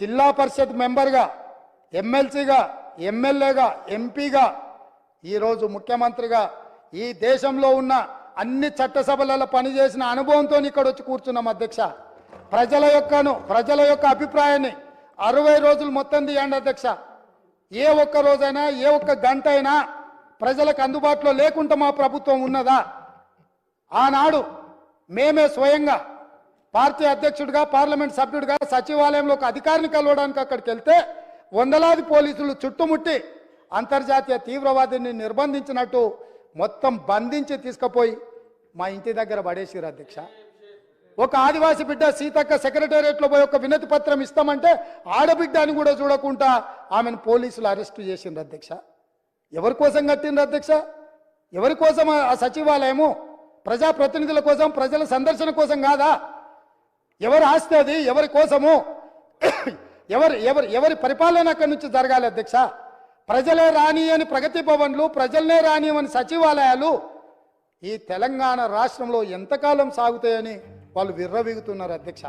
జిల్లా పరిషత్ మెంబర్గా ఎమ్మెల్సీగా ఎమ్మెల్యేగా ఎంపీగా ఈరోజు ముఖ్యమంత్రిగా ఈ దేశంలో ఉన్న అన్ని చట్టసభలలో పనిచేసిన అనుభవంతో ఇక్కడ వచ్చి కూర్చున్నాం అధ్యక్ష. ప్రజల యొక్కను ప్రజల యొక్క అభిప్రాయాన్ని అరవై రోజులు మొత్తం తీయండి అధ్యక్ష. ఏ ఒక్క రోజైనా ఏ ఒక్క గంట అయినా ప్రజలకు అందుబాటులో లేకుండా మా ప్రభుత్వం ఉన్నదా? ఆనాడు మేమే స్వయంగా పార్టీ అధ్యక్షుడిగా పార్లమెంట్ సభ్యుడిగా సచివాలయంలో ఒక అధికారిని కలవడానికి అక్కడికి వెళ్తే వందలాది పోలీసులు చుట్టుముట్టి అంతర్జాతీయ తీవ్రవాదిని నిర్బంధించినట్టు మొత్తం బంధించి తీసుకుపోయి మా ఇంటి దగ్గర పడేసిరు అధ్యక్ష. ఒక ఆదివాసి బిడ్డ సీతక్క సెక్రటేరియట్లో పోయి ఒక వినతి పత్రం ఇస్తామంటే ఆడబిడ్డ అని కూడా చూడకుండా ఆమెను పోలీసులు అరెస్టు చేసిండ్రు అధ్యక్ష. ఎవరి కోసం కట్టిండ్రు అధ్యక్ష? ఎవరి కోసం ఆ- ఆ సచివాలయము? ప్రజాప్రతినిధుల కోసం ప్రజల సందర్శన కోసం కాదా? ఎవరు ఆస్తి అది ఎవరి కోసము? ఎవరు ఎవరు ఎవరి పరిపాలన అక్కడి నుంచి జరగాలి అధ్యక్ష? ప్రజలే రాని అని ప్రగతి భవన్లు ప్రజలనే రాని అని సచివాలయాలు ఈ తెలంగాణ రాష్ట్రంలో ఎంతకాలం సాగుతాయని వాళ్ళు విర్రవీగుతున్నారు అధ్యక్ష?